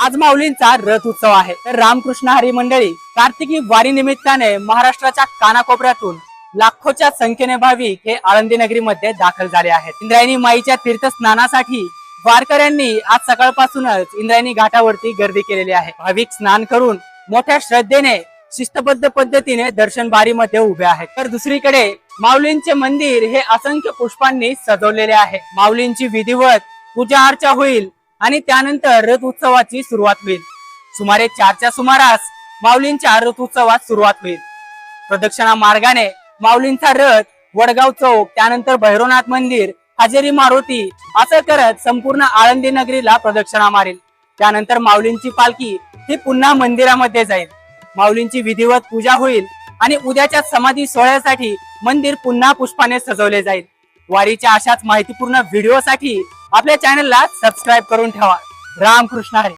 आज माऊलींचा रथ उत्सव आहे. तर रामकृष्ण हरी मंडळी कार्तिकी वारी निमित्ताने महाराष्ट्राच्या कानाकोपऱ्यातून लाखोच्या संख्येने भाविक हे आळंदी नगरीमध्ये दाखल झाले आहेत. इंद्रायणी माईच्या तीर्थस्नानासाठी वारकऱ्यांनी आज सकाळपासूनच इंद्रायणी घाटावरती गर्दी केलेली आहे. भाविक स्नान करून मोठ्या श्रद्धेने शिस्तबद्ध पद्धतीने दर्शन बारीमध्ये उभे आहेत. तर दुसरीकडे माऊलींचे मंदिर हे असंख्य पुष्पांनी सजवलेले आहे. माऊलींची विधिवत पूजा अर्चा होईल. आणि त्यानंतर रथ उत्सवाची सुरुवात होईल. सुमारे चारच्या सुमारास माऊलींच्या रथ उत्सवात सुरुवात होईल. प्रदक्षिणा मार्गाने माऊलींचा रथ वडगाव चौक त्यानंतर भैरवनाथ मंदिर हजेरी मारुती असं करत संपूर्ण आळंदी नगरीला प्रदक्षिणा मारेल. त्यानंतर माऊलींची पालखी ही पुन्हा मंदिरामध्ये जाईल. माऊलींची विधिवत पूजा होईल आणि उद्याच्या समाधी सोहळ्यासाठी मंदिर पुन्हा पुष्पाने सजवले जाईल. वारीच्या अशाच माहितीपूर्ण व्हिडिओसाठी आपल्या चॅनलला सबस्क्राईब करून ठेवा. रामकृष्ण हरी.